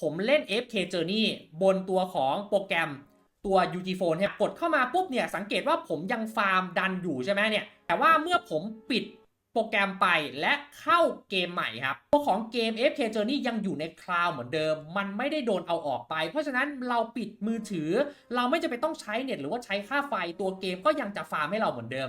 ผมเล่น FK Journey บนตัวของโปรแกรมตัว UG Phone เนี่ยกดเข้ามาปุ๊บเนี่ยสังเกตว่าผมยังฟาร์มดันอยู่ใช่ไหมเนี่ยแต่ว่าเมื่อผมปิดโปรแกรมไปและเข้าเกมใหม่ครับตัวของเกม FK Journey ยังอยู่ในคลาวด์เหมือนเดิม มันไม่ได้โดนเอาออกไป เพราะฉะนั้นเราปิดมือถือ เราไม่จะไปต้องใช้เน็ตหรือว่าใช้ค่าไฟตัวเกมก็ยังจะฟาร์มให้เราเหมือนเดิม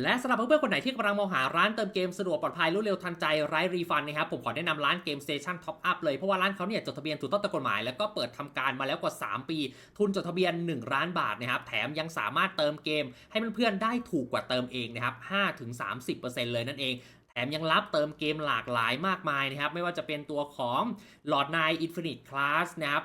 และสำหรับเพื่อนๆคนไหนที่กำลังมองหาร้านเติมเกมสะดวกปลอดภัยรวดเร็วทันใจไร้รีฟันนะครับผมขอแนะนำร้านเกม Station Top Up เลยเพราะว่าร้านเขาเนี่ยจดทะเบียนถูกต้องตามกฎหมาย แล้วก็เปิดทำการมาแล้วกว่า 3 ปี ทุนจดทะเบียน 1 ล้านบาทนะครับแถมยังสามารถเติมเกม ให้เพื่อนๆได้ถูกกว่าเติมเองนะครับ5-30%เลยนั่นเองแถมยังรับเติมเกมหลากหลายมากมายนะครับไม่ว่าจะเป็นตัวของ Lord Knight Infinite Class นะครับ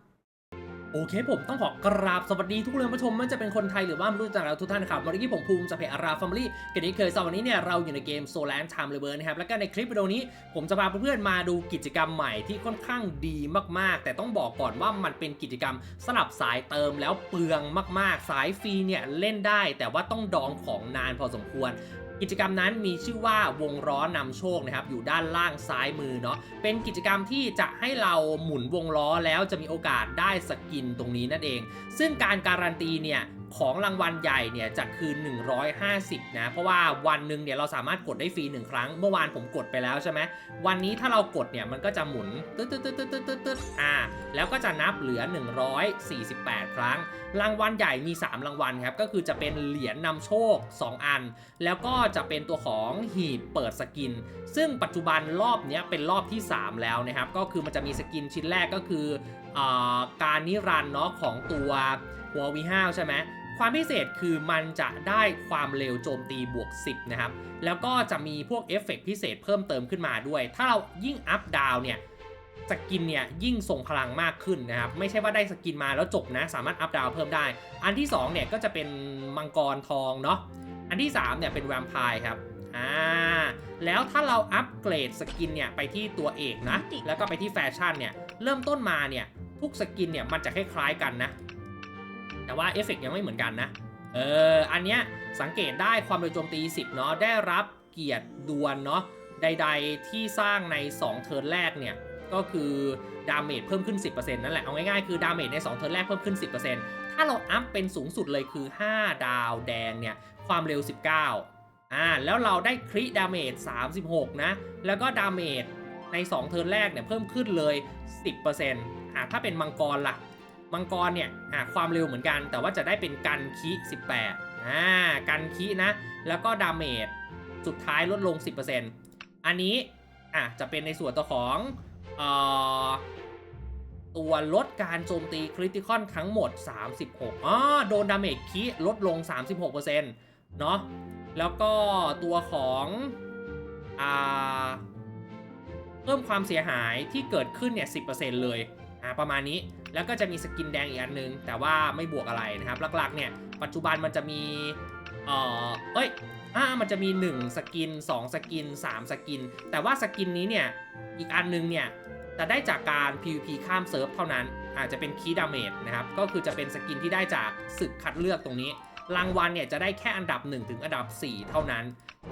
โอเคผมต้องขอกราบสวัสดีทุกเรือนผู้ชมไม่ว่าจะเป็นคนไทยหรือว่าไม่รู้จักเราทุกท่านครับวันนี้ผมภูมิจากเพจอาราฟามิลี่กันนี้เคยสำหรับวันนี้เนี่ยเราอยู่ในเกมโซล a นไทม์เลเบอร์นะครับแล้วก็ในคลิปวิดีโอนี้ผมจะพาเพื่อนๆมาดูกิจกรรมใหม่ที่ค่อนข้างดีมากๆ แต่ต้องบอกก่อนว่ามันเป็นกิจกรรมสลับสายเติมแล้วเปลืองมากๆ สายฟรีเนี่ยเล่นได้ แต่ว่าต้องดองของนานพอสมควร กิจกรรมนั้นมีชื่อว่าวงล้อนำโชคนะครับอยู่ด้านล่างซ้ายมือเนาะเป็นกิจกรรมที่จะให้เราหมุนวงล้อแล้วจะมีโอกาสได้สกินตรงนี้นั่นเอง ซึ่งการการันตีเนี่ยของรางวัลใหญ่เนี่ยจะคืน150 นะ เพราะว่าวันหนึ่งเนี่ยเราสามารถกดได้ฟรีหนึ่งครั้ง เมื่อวานผมกดไปแล้วใช่ไหมวันนี้ถ้าเรากดเนี่ยมันก็จะหมุนตึ๊ดตึ๊ดตึ๊ดตึ๊ดตึ๊ดตึ๊ดอ่า แล้วก็จะนับเหลือ 148 ครั้ง รางวัลใหญ่มี 3 รางวัลครับ ก็คือจะเป็นเหรียญนำโชค 2 อัน แล้วก็จะเป็นตัวของหีบเปิดสกิน ซึ่งปัจจุบันรอบนี้เป็นรอบที่ 3 แล้วนะครับ ก็คือมันจะมีสกินชิ้นแรกก็คืออการนิรันน์เนาะของตัวหัววีห้าวใช่ไหมความพิเศษคือมันจะได้ความเร็วโจมตีบวก 10 นะครับ แล้วก็จะมีพวกเอฟเฟกต์พิเศษเพิ่มเติมขึ้นมาด้วย ถ้าเรายิ่งอัพดาวเนี่ย สกินเนี่ยยิ่งส่งพลังมากขึ้นนะครับ ไม่ใช่ว่าได้สกินมาแล้วจบนะ สามารถอัพดาวเพิ่มได้ อันที่2เนี่ยก็จะเป็นมังกรทองเนาะอันที่3เนี่ยเป็นแวมไพร์ครับอ่าแล้วถ้าเราอัปเกรดสกินเนี่ยไปที่ตัวเอกนะ แล้วก็ไปที่แฟชั่นเนี่ยเริ่มต้นมาเนี่ยทุกสกินเนี่ยมันจะคล้ายๆกันนะ แต่ว่าเอฟเฟกต์ยังไม่เหมือนกันนะเอออันเนี้ยสังเกตได้ความเร็วโจมตี 10 เนาะได้รับเกียรติดวลเนาะใดๆที่สร้างใน 2 เทิร์นแรกเนี่ย ก็คือดาเมจเพิ่มขึ้น 10%นั่นแหละ เอาง่ายๆ คือดาเมจใน 2 เทิร์นแรกเพิ่มขึ้น 10%ถ้าเราอัพเป็นสูงสุดเลยคือ 5 ดาวแดงเนี่ย ความเร็ว 19 อ่า แล้วเราได้คริดาเมจ 36 นะ แล้วก็ดาเมจใน 2 เทิร์นแรกเนี่ยเพิ่มขึ้นเลย 10%อ่าถ้าเป็นมังกรล่ะ มังกรเนี่ยอ่าความเร็วเหมือนกัน แต่ว่าจะได้เป็นกันคิ18อ่ากันคินะ แล้วก็ดาเมจสุดท้ายลดลง 10%อันนี้อะจะเป็นในส่วนตัวของ ตัวลดการโจมตีคริติคอนทั้งหมด 36อ๋อโดนดาเมจคิลดลง 36%เนาะแล้วก็ตัวของอ่าเพิ่มความเสียหายที่เกิดขึ้นเนี่ย 10%เลยอ่าประมาณนี้แล้วก็จะมีสกินแดงอีกอันนึง แต่ว่าไม่บวกอะไรนะครับ หลักๆ เนี่ย ปัจจุบันมันจะมี เอ่อ เอ้ยอ่ามันจะมี 1 สกิน 2 สกิน 3 สกิน แต่ว่าสกินนี้เนี่ย อีกอันนึงเนี่ย แต่ได้จากการ PVP ข้ามเซิร์ฟเท่านั้น อาจจะเป็นคีย์ดาเมจนะครับ ก็คือจะเป็นสกินที่ได้จากศึกคัดเลือกตรงนี้ รางวัลเนี่ยจะได้แค่อันดับ 1 ถึงอันดับ 4 เท่านั้น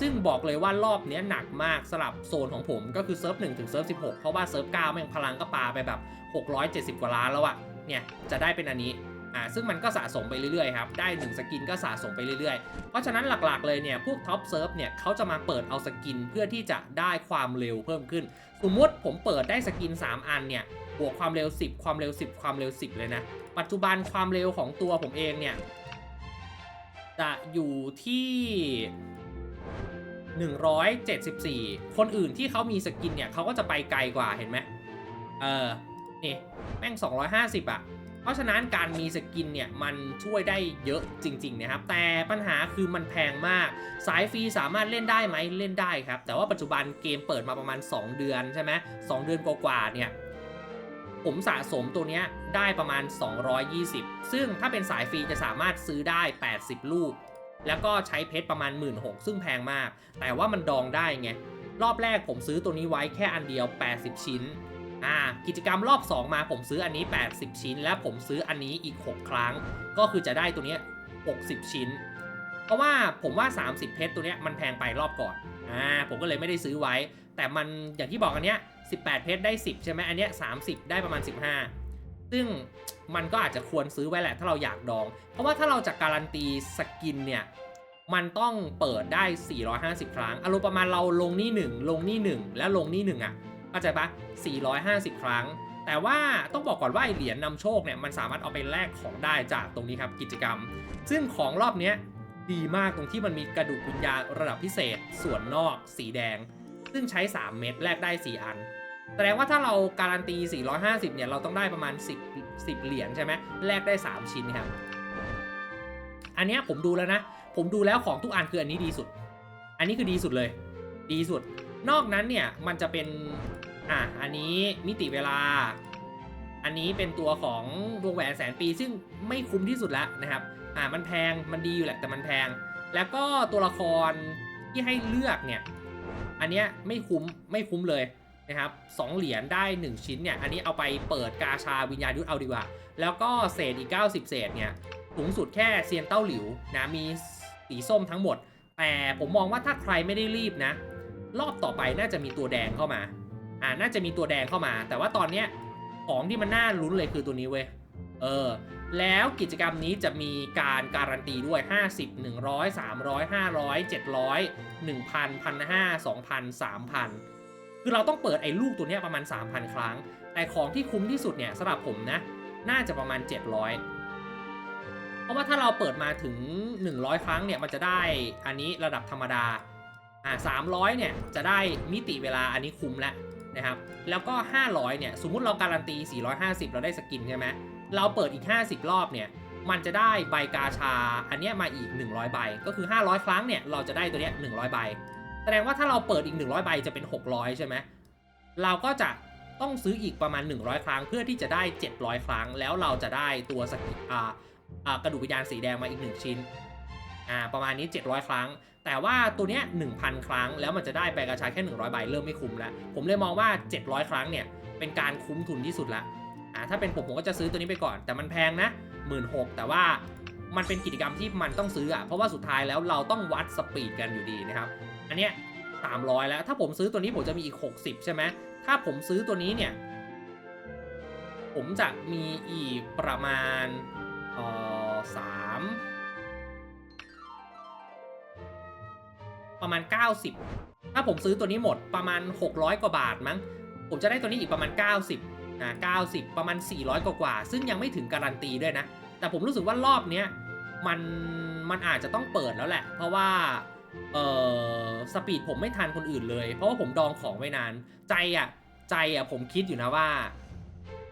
ซึ่งบอกเลยว่ารอบนี้หนักมากสลับโซนของผมก็คือเซิร์ฟ1ถึงเซิร์ฟ16 เพราะว่าเซิร์ฟ9แม่งพลังก็ปาไปแบบ 670 กว่าล้านแล้วอะเนี่ยจะได้เป็นอันนี้ อ่าซึ่งมันก็สะสมไปเรื่อยๆครับได้ 1 สกินก็สะสมไปเรื่อยๆ เพราะฉะนั้นหลักๆเลยเนี่ยพวกท็อปเซิร์ฟเนี่ยเขาจะมาเปิดเอาสกินเพื่อที่จะได้ความเร็วเพิ่มขึ้น สมมติผมเปิดได้สกิน 3 อันเนี่ยบวกความเร็ว 10 ความเร็ว 10 ความเร็ว 10 เลยนะ ปัจจุบันความเร็วของตัวผมเองเนี่ยจะอยู่ที่ 174 คนอื่นที่เขามีสกินเนี่ยเขาก็จะไปไกลกว่าเห็นไหมเออนี่แม่ง 250อะ เพราะฉะนั้นการมีสกินเนี่ยมันช่วยได้เยอะจริงๆนะครับ แต่ปัญหาคือมันแพงมาก สายฟรีสามารถเล่นได้ไหมเล่นได้ครับ แต่ว่าปัจจุบันเกมเปิดมาประมาณ 2 เดือนใช่ไหม2เดือนกว่าๆเนี่ยผมสะสมตัวเนี้ยได้ประมาณ 220 ซึ่งถ้าเป็นสายฟรีจะสามารถซื้อได้ 80 ลูก แล้วก็ใช้เพชรประมาณ 1 6ื่นซึ่งแพงมาก แต่ว่ามันดองได้ไง รอบแรกผมซื้อตัวนี้ไว้แค่อันเดียว 80 ชิ้น อ่ากิจกรรมรอบ 2 มาผมซื้ออันนี้ 80 ชิ้น และผมซื้ออันนี้อีก 6 ครั้ง ก็คือจะได้ตัวนี้ 60 ชิ้น เพราะว่าผมว่า 30 เพชรตัวนี้มันแพงไปรอบก่อนอ่าผมก็เลยไม่ได้ซื้อไว้ แต่มันอย่างที่บอกอันเนี้ย 18 เพชรได้ 10 ใช่ไหมอันเนี้ย 30 ได้ประมาณ 15 ซึ่งมันก็อาจจะควรซื้อไว้แหละถ้าเราอยากดอง เพราะว่าถ้าเราจะการันตีสกินเนี่ยมันต้องเปิดได้ 450 ครั้งอารมณ์ประมาณเราลงนี่ 1 ลงนี่ 1 แล้วลงนี่1อะ เข้าใจปะ450 ครั้ง แต่ว่าต้องบอกก่อนว่าเหรียญนำโชคเนี่ยมันสามารถเอาไปแลกของได้จากตรงนี้ครับกิจกรรม ซึ่งของรอบนี้ดีมากตรงที่มันมีกระดูกวิญญาณระดับพิเศษ ส่วนนอก สีแดง ซึ่งใช้ 3 เม็ดแลกได้ 4 อันแสดงว่าถ้าเราการันตี 450 เนี่ย เราต้องได้ประมาณ 10 10 เหรียญใช่ไหมแลกได้ 3 ชิ้นครับ อันนี้ผมดูแล้วนะ ผมดูแล้วของทุกอันคืออันนี้ดีสุด อันนี้คือดีสุดเลย ดีสุด นอกนั้นเนี่ยมันจะเป็น อะ อันนี้มิติเวลา อันนี้เป็นตัวของวงแหวนแสนปี ซึ่งไม่คุ้มที่สุดแล้วนะครับ อ่ามันแพงมันดีอยู่แหละแต่มันแพง แล้วก็ตัวละครที่ให้เลือกเนี่ย อันเนี้ยไม่คุ้มไม่คุ้มเลยนะครับสองเหรียญได้ 1 ชิ้นเนี่ย อันนี้เอาไปเปิดกาชาวิญญาณยุทธเอาดีกว่า แล้วก็เศษอีก 90 เศษเนี่ยสูงสุดแค่เซียนเต้าหลิวนะมีสีส้มทั้งหมด แต่ผมมองว่าถ้าใครไม่ได้รีบนะ รอบต่อไปน่าจะมีตัวแดงเข้ามา อ่าน่าจะมีตัวแดงเข้ามา แต่ว่าตอนเนี้ยของที่มันน่าลุ้นเลยคือตัวนี้เว้ย เออ แล้วกิจกรรมนี้จะมีการการันตีด้วย 50 100 300 500 700 1,000 1,500 2,000 3,000 คือเราต้องเปิดไอ้ลูกตัวนี้ประมาณ 3,000 ครั้ง แต่ของที่คุ้มที่สุดเนี่ยสำหรับผมนะ น่าจะประมาณ 700 เพราะว่าถ้าเราเปิดมาถึง 100 ครั้งเนี่ยมันจะได้อันนี้ระดับธรรมดา อ่า300เนี่ยจะได้มิติเวลาอันนี้คุ้มแล้วนะครับ แล้วก็ 500เนี่ยสมมุติเราการันตี 450 เราได้สกินใช่ไหมเราเปิดอีก 50 รอบเนี่ยมันจะได้ใบกาชาอันนี้มาอีก 100 ใบ ก็คือ 500 ครั้งเนี่ยเราจะได้ตัวเนี้ย100 ใบ แสดงว่าถ้าเราเปิดอีก 100 ใบจะเป็น 600 ใช่ไหมเราก็จะต้องซื้ออีกประมาณ 100 ครั้งเพื่อที่จะได้ 700 ครั้ง แล้วเราจะได้ตัวสกิอ่าอ่ากระดูกวิญญาณสีแดงมาอีก 1 ชิ้น่าประมาณนี้ 700 ครั้ง แต่ว่าตัวเนี้ย1,000 ครั้ง แล้วมันจะได้ใบกระชายแค่ 100 ใบเริ่มไม่คุ้มแล้ว ผมเลยมองว่า 700 ครั้งเนี่ยเป็นการคุ้มทุนที่สุดละอ่าถ้าเป็นผมผมก็จะซื้อตัวนี้ไปก่อน แต่มันแพงนะหมื่นหกแต่ว่ามันเป็นกิจกรรมที่มันต้องซื้ออะเพราะว่าสุดท้ายแล้วเราต้องวัดสปีดกันอยู่ดีนะครับอันเนี้ย300 แล้วถ้าผมซื้อตัวนี้ผมจะมีอีก 60 ใช่ไหมถ้าผมซื้อตัวนี้เนี่ยผมจะมีอีกประมาณเอ่อม ประมาณ 90 ถ้าผมซื้อตัวนี้หมดประมาณ 600 กว่าบาทมั้ง ผมจะได้ตัวนี้อีกประมาณ 90นะ90 ประมาณ 400 กว่ากว่าๆซึ่งยังไม่ถึงการันตีด้วยนะ แต่ผมรู้สึกว่ารอบเนี้ยมันมันอาจจะต้องเปิดแล้วแหละ เพราะว่าเอ่อสปีดผมไม่ทันคนอื่นเลย เพราะว่าผมดองของไว้นาน ใจอะใจอะผมคิดอยู่นะว่า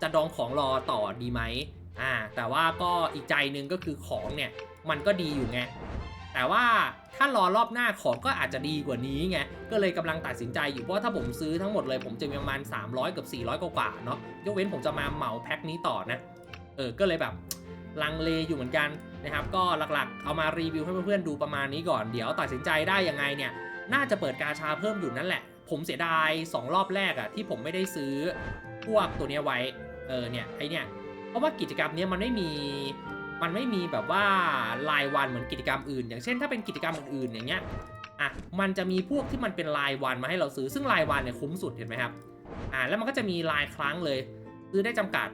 จะดองของรอต่อดีไหมอ่าแต่ว่าก็อีกใจนึงก็คือของเนี่ยมันก็ดีอยู่ไง แต่ว่าถ้ารอรอบหน้าของก็อาจจะดีกว่านี้ไง ก็เลยกำลังตัดสินใจอยู่เพราะว่าถ้าผมซื้อทั้งหมดเลยผมจะมีประมาณ 300 กับ 400 กว่าเนาะ ยกเว้นผมจะมาเหมาแพ็คนี้ต่อนะ เออ ก็เลยแบบลังเลอยู่เหมือนกันนะครับ ก็หลักๆ เอามารีวิวให้เพื่อนๆดูประมาณนี้ก่อน เดี๋ยวตัดสินใจได้ยังไงเนี่ย น่าจะเปิดกาชาเพิ่มอยู่นั่นแหละ ผมเสียดาย 2 รอบแรกอะที่ผมไม่ได้ซื้อพวกตัวเนี้ยไว้ เออเนี่ยไอเนี่ย เพราะว่ากิจกรรมเนี้ยมันไม่มี มันไม่มีแบบว่ารายวันเหมือนกิจกรรมอื่น อย่างเช่นถ้าเป็นกิจกรรมอื่นๆอย่างเงี้ยอะมันจะมีพวกที่มันเป็นรายวันมาให้เราซื้อซึ่งรายวันเนี่ยคุ้มสุดเห็นไหมครับอ่าแล้วมันก็จะมีรายครั้งเลย ซื้อได้จำกัด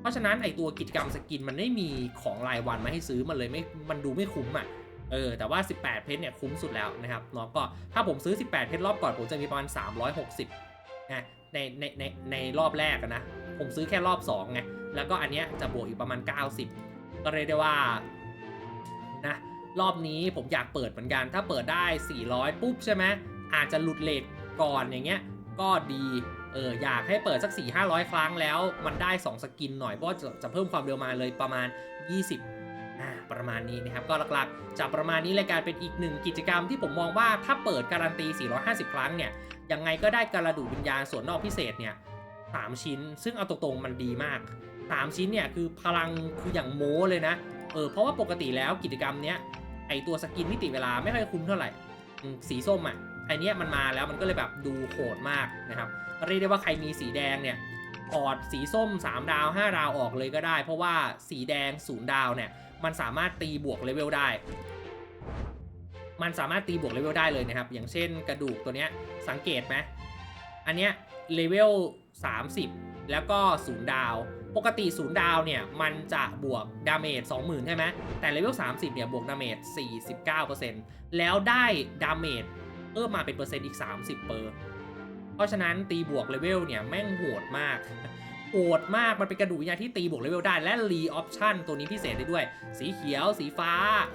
เพราะฉะนั้นไอตัวกิจกรรมสกินมันไม่มีของรายวันมาให้ซื้อมันเลยไม่มันดูไม่คุ้มอะเออแต่ว่า 18 เพชรเนี่ยคุ้มสุดแล้วนะครับเนาะก็ถ้าผมซื้อ 18 เพชรรอบก่อนผมจะมีประมาณ 360นะในในในในรอบแรกนะผมซื้อแค่รอบ2ไงแล้วก็อันเนี้ยจะบวกอีกประมาณ 90 ก็เรียกได้ว่านะรอบนี้ผมอยากเปิดเหมือนกัน ถ้าเปิดได้ 400 ปุ๊บใช่ไหมอาจจะหลุดเลทก่อนอย่างเงี้ยก็ดีเอออยากให้เปิดสัก 4 500 ครั้งแล้วมันได้ 2 สกินหน่อยเพราะจะจะเพิ่มความเร็วมาเลยประมาณ 20อ่าประมาณนี้นะครับ ก็หลักๆจะประมาณนี้รายการเป็นอีกหนึ่งกิจกรรมที่ผมมองว่าถ้าเปิดการันตี 450 ครั้งเนี่ยยังไงก็ได้กระดูกวิญญาณส่วนนอกพิเศษเนี่ยสามชิ้น ซึ่งเอาตรงๆมันดีมาก 3 ชิ้นเนี่ยคือพลังคืออย่างโม้เลยนะ เออเพราะว่าปกติแล้วกิจกรรมเนี้ยไอตัวสกินมิติเวลาไม่ค่อยคุ้มเท่าไหร่ สีส้มอะไอเนี้ยมันมาแล้วมันก็เลยแบบดูโหดมากนะครับเรียกได้ว่าใครมีสีแดงเนี่ยถอดสีส้ม 3 ดาว 5 ดาวออกเลยก็ได้ เพราะว่าสีแดง 0 ดาวเนี่ยมันสามารถตีบวกเลเวลได้ มันสามารถตีบวกเลเวลได้เลยนะครับ อย่างเช่นกระดูกตัวเนี้ยสังเกตไหมอันเนี้ยเลเวล30 แล้วก็0ดาว ปกติ0ดาวเนี่ย มันจะบวกดาเมจ20,000 ใช่ไหม แต่เลเวล 30 เนี่ย บวกดาเมจ 49%แล้วได้ดาเมจเพิ่มมาเป็นเปอร์เซ็นต์อีก 30เปอร์เพราะฉะนั้นตีบวกเลเวลเนี่ย แม่งโหดมากโหดมาก มันเป็นกระดูกวิญญาณที่ตีบวกเลเวลได้และรีออปชั่นตัวนี้พิเศษได้ด้วย สีเขียว สีฟ้า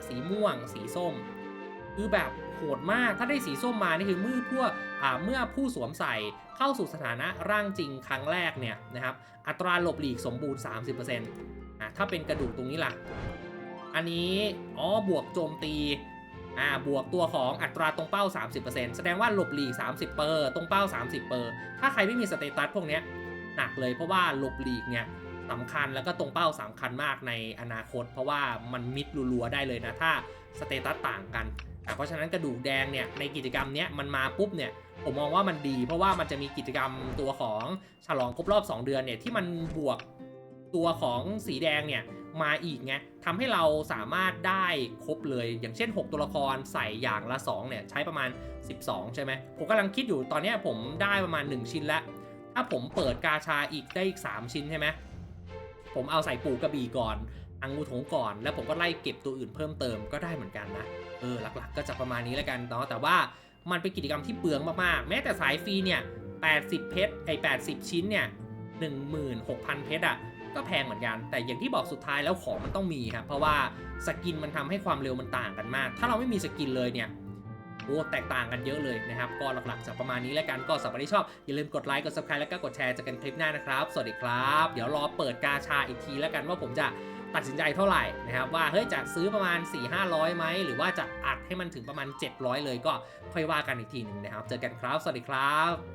สีม่วง สีส้ม คือแบบโหดมาก ถ้าได้สีส้มมานี่คือเมื่อพวกเมื่อผู้สวมใส่เข้าสู่สถานะร่างจริงครั้งแรกเนี่ยนะครับอัตราหลบหลีกสมบูรณ์ 30%อะถ้าเป็นกระดูกตรงนี้ล่ะ อันนี้อ๋อบวกโจมตีอ่าบวกตัวของอัตราตรงเป้า 30%แสดงว่าหลบหลีก 30 เปอร์ตรงเป้า 30 เปอร์ถ้าใครไม่มีสเตตัสพวกเนี้ยหนักเลยเพราะว่าหลบหลีกเนี่ยสำคัญแล้วก็ตรงเป้าสำคัญมากในอนาคต เพราะว่ามันมิดรัวๆได้เลยนะ ถ้าสเตตัสต่างกัน เพราะฉะนั้นกระดูกแดงเนี่ยในกิจกรรมเนี้ยมันมาปุ๊บเนี่ยผมมองว่ามันดี เพราะว่ามันจะมีกิจกรรมตัวของฉลองครบรอบ 2 เดือนเนี่ยที่มันบวกตัวของสีแดงเนี่ยมาอีกไงทำให้เราสามารถได้ครบเลย อย่างเช่น 6 ตัวละครใส่อย่างละ2เนี่ยใช้ประมาณ 12 ใช่ไหมผมกำลังคิดอยู่ตอนนี้ผมได้ประมาณ 1 ชิ้นแล้ว ถ้าผมเปิดกาชาอีกได้อีก 3 ชิ้นใช่ไหมผมเอาใส่ปูกระบี่ก่อน อังงูถงก่อน แล้วผมก็ไล่เก็บตัวอื่นเพิ่มเติมก็ได้เหมือนกันนะ เออหลักๆ ก็จะประมาณนี้แล้วกันเนาะแต่ว่ามันเป็นกิจกรรมที่เปลืองมากๆ แม้แต่สายฟรีเนี่ย 80 เพชรไอ้80 ชิ้นเนี่ย 16,000 เพชรอะก็แพงเหมือนกัน แต่อย่างที่บอกสุดท้ายแล้วของมันต้องมีครับ เพราะว่าสกินมันทำให้ความเร็วมันต่างกันมาก ถ้าเราไม่มีสกินเลยเนี่ยโอ้แตกต่างกันเยอะเลยนะครับ ก็หลักๆจะประมาณนี้แล้วกัน ก็สำหรับที่ชอบ อย่าลืมกดไลค์ กด subscribe แล้วก็กดแชร์เจอกันคลิปหน้านะครับ สวัสดีครับ เดี๋ยวรอเปิดกาชาอีกทีแล้วกันว่าผมจะ ตัดสินใจเท่าไหร่นะครับว่าเฮ้ยจะซื้อประมาณ 4 500ไหมหรือว่าจะอัดให้มันถึงประมาณ 700 เลยก็ค่อยว่ากันอีกทีหนึ่งนะครับ เจอกันครับ สวัสดีครับ